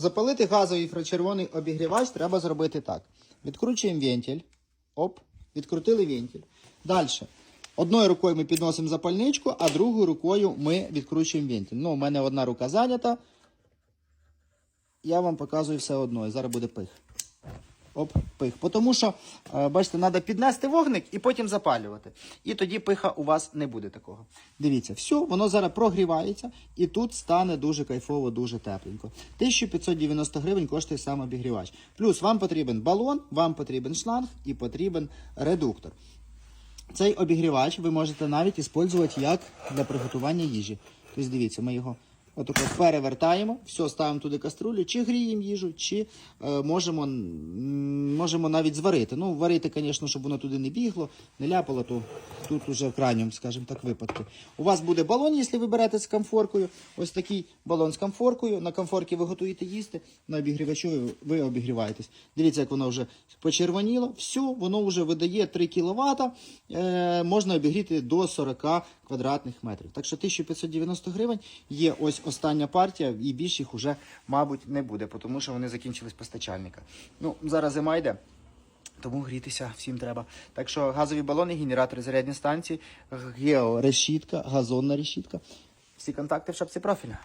Запалити газовий інфрачервоний обігрівач треба зробити так. Відкручуємо вентиль. Оп, відкрутили вентиль. Далі. Одною рукою ми підносимо запальничку, а другою рукою ми відкручуємо вентиль. Ну, у мене одна рука зайнята. Я вам показую все одно. Зараз буде пих. Оп, пих. Тому що, е, бачите, треба піднести вогник і потім запалювати. І тоді пиха у вас не буде такого. Дивіться, все, воно зараз прогрівається і тут стане дуже кайфово, дуже тепленько. 1590 гривень коштує сам обігрівач. Плюс вам потрібен балон, вам потрібен шланг і потрібен редуктор. Цей обігрівач ви можете навіть використовувати як для приготування їжі. Тобто, дивіться, ми його отако перевертаємо, все, ставимо туди каструлю, чи гріємо їжу, чи е, можемо, можемо навіть зварити. Ну, варити, звісно, щоб воно туди не бігло, не ляпало, то тут уже в крайньому, скажімо так, випадку. У вас буде балон, якщо ви берете з комфоркою. Ось такий балон з комфоркою. На комфорці ви готуєте їсти, на обігрівачу ви обігріваєтесь. Дивіться, як воно вже почервоніло. Все, воно вже видає 3 кВт. Е, можна обігріти до 40 квадратних метрів. Так що 1590 гривень є ось остання партія, і більш їх уже, мабуть, не буде, тому що вони закінчились постачальника. Ну, зараз зима йде. Тому грітися всім треба. Так що газові балони, генератори, зарядні станції, георешітка, газонна решітка. Всі контакти в шапці профіля.